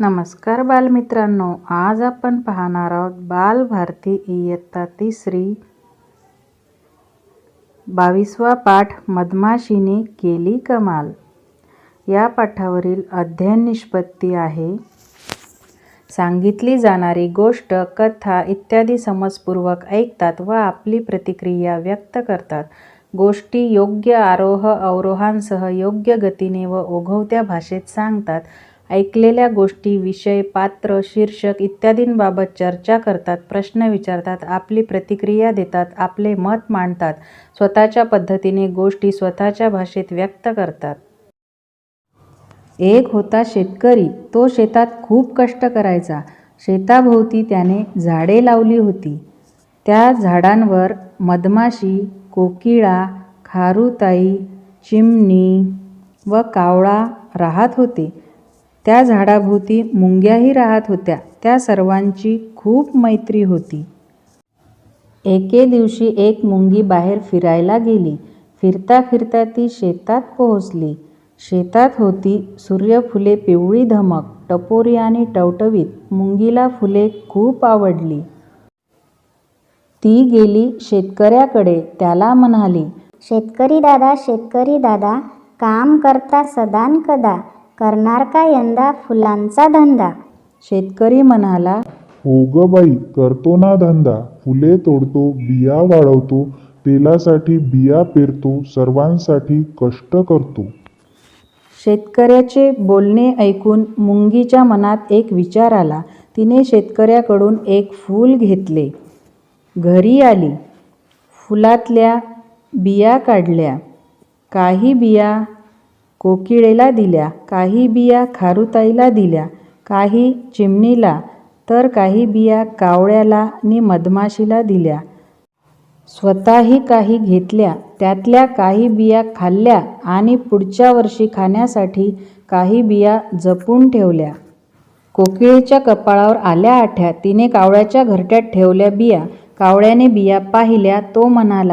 नमस्कार बालमित्रांनो आज आपण पाहणार आहोत बालभारती इयत्ता तिसरी बावीसवा पाठ मधमाशीने केली कमाल. या पाठावरील अध्ययन निष्पत्ती आहे. सांगितली जाणारी गोष्ट कथा इत्यादी समजपूर्वक ऐकतात व आपली प्रतिक्रिया व्यक्त करतात. गोष्टी योग्य आरोह अवरोहांसह योग्य गतीने व ओघवत्या भाषेत सांगतात. ऐकलेल्या गोष्टी विषय पात्र शीर्षक इत्यादींबाबत चर्चा करतात प्रश्न विचारतात आपली प्रतिक्रिया देतात आपले मत मांडतात स्वतःच्या पद्धतीने गोष्टी स्वतःच्या भाषेत व्यक्त करतात. एक होता शेतकरी तो शेतात खूप कष्ट करायचा. शेताभोवती त्याने झाडे लावली होती. त्या झाडांवर मधमाशी कोकिळा खारुताई चिमणी व कावळा राहत होते. त्या झाडाभोवती मुंग्याही राहत होत्या. त्या सर्वांची खूप मैत्री होती. एके दिवशी एक मुंगी बाहेर फिरायला गेली. फिरता फिरता ती शेतात पोहोचली. शेतात होती सूर्यफुले पिवळी धमक टपोरी आणि टवटवीत मुंगीला फुले खूप आवडली. ती गेली शेतकऱ्याकडे त्याला म्हणाली शेतकरी दादा शेतकरी दादा काम करता सदान कदा? करणार का यंदा फुलांचा धंदा? शेतकरी म्हणाला हो ग बाई करतो ना धंदा. फुले तोडतो बिया वाढवतो तेलासाठी बिया पेरतो सर्वांसाठी कष्ट करतो. शेतकऱ्याचे बोलणे ऐकून मुंगीच्या मनात एक विचार आला. तिने शेतकऱ्याकडून एक फूल घेतले. घरी आली. फुलातल्या बिया काढल्या. काही बिया कोकिळेला दिल्या काही बिया खारुताईला दिल्या काही चिमणीला तर काही बिया कावळ्याला आणि मधमाशीला दिल्या. स्वतःही काही घेतल्या त्यातल्या काही बिया खाल्ल्या आणि पुढच्या वर्षी खाण्यासाठी काही बिया जपून ठेवल्या. कोकिळेच्या कपाळावर आल्या आठ्या तिने कावळ्याच्या घरट्यात ठेवल्या बिया. कावळ्याने बिया पाहिल्या तो म्हणाला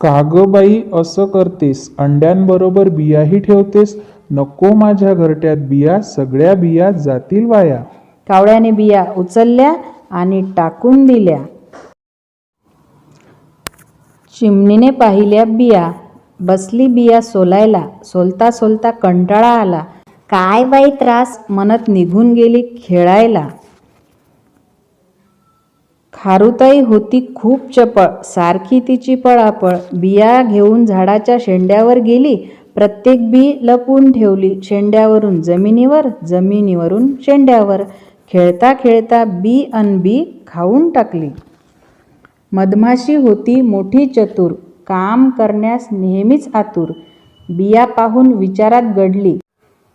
का ग बाई असं करतेस अंड्यांबरोबर बियाही ठेवतेस नको माझ्या घरट्यात बिया सगळ्या बिया जातील वाया. कावळ्याने बिया उचलल्या आणि टाकून दिल्या. चिमणीने पाहिल्या बिया. बसली बिया सोलायला. सोलता सोलता कंटाळा आला. काय बाई त्रास? म्हणत निघून गेली खेळायला. खारुताई होती खूप चपळ. सारखी तिची पळापळ. बिया घेऊन झाडाच्या शेंड्यावर गेली. प्रत्येक बी लपवून ठेवली शेंड्यावरून जमिनीवर जमिनीवरून शेंड्यावर. खेळता खेळता बी अन बी खाऊन टाकली. मधमाशी होती मोठी चतुर. काम करण्यास नेहमीच आतुर. बिया पाहून विचारात गडली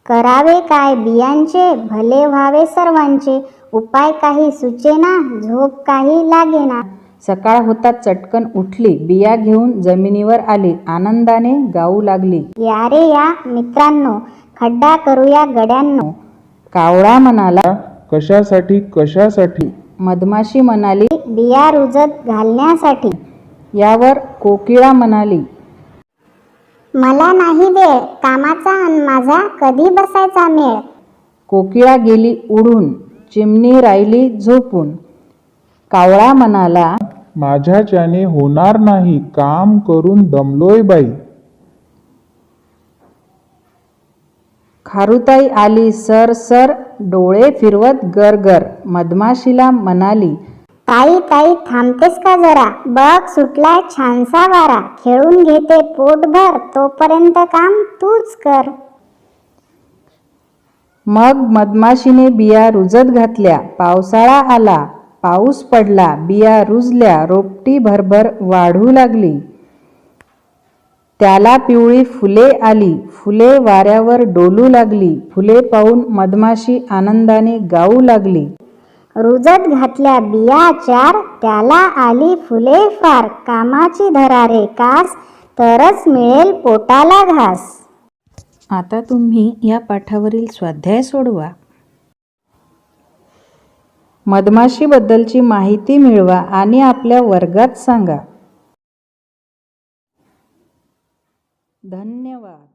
करावे काय बियांचे? भले व्हावे सर्वांचे. उपाय काही सुचेना झोप काही लागेना. सकाळ होता चटकन उठली बिया घेऊन जमिनीवर आली आनंदाने गाऊ लागली. या रे या मित्रांनो खड्डा करूया गड्यांनो. कावळा म्हणाला कशासाठी कशासाठी? मधमाशी म्हणाली बिया रुजत घालण्यासाठी. यावर कोकिळा म्हणाली मला नाही वेळ कामाचा अन माझा कधी बसायचा मेळ? कोकिळा गेली उडून. चिमणी राहिली झोपून. कावळा म्हणाला माझ्याच्याने होणार नाही काम करून दमलोय बाई. खारुताई आली सर सर डोळे फिरवत गरगर मधमाशीला म्हणाली ताई ताई थांबतेस का जरा? बघ सुटलाय छानसा वारा. खेळून घेते पोटभर तोपर्यंत काम तूच कर. मग मधमाशीने बिया रुजत घातल्या. पावसाळा आला. पाऊस पडला. बिया रुजल्या. रोपटी भरभर वाढू लागली. त्याला पिवळी फुले आली. फुले वाऱ्यावर डोलू लागली. फुले पाहून मधमाशी आनंदाने गाऊ लागली. रुजत घातल्या बिया चार. त्याला आली फुले फार. कामाची धरारे कास. तरच मिळेल पोटाला घास. आता तुम्ही या पाठावरील स्वाध्याय सोडवा. मधमाशीबद्दलची माहिती मिळवा आणि आपल्या वर्गात सांगा. धन्यवाद.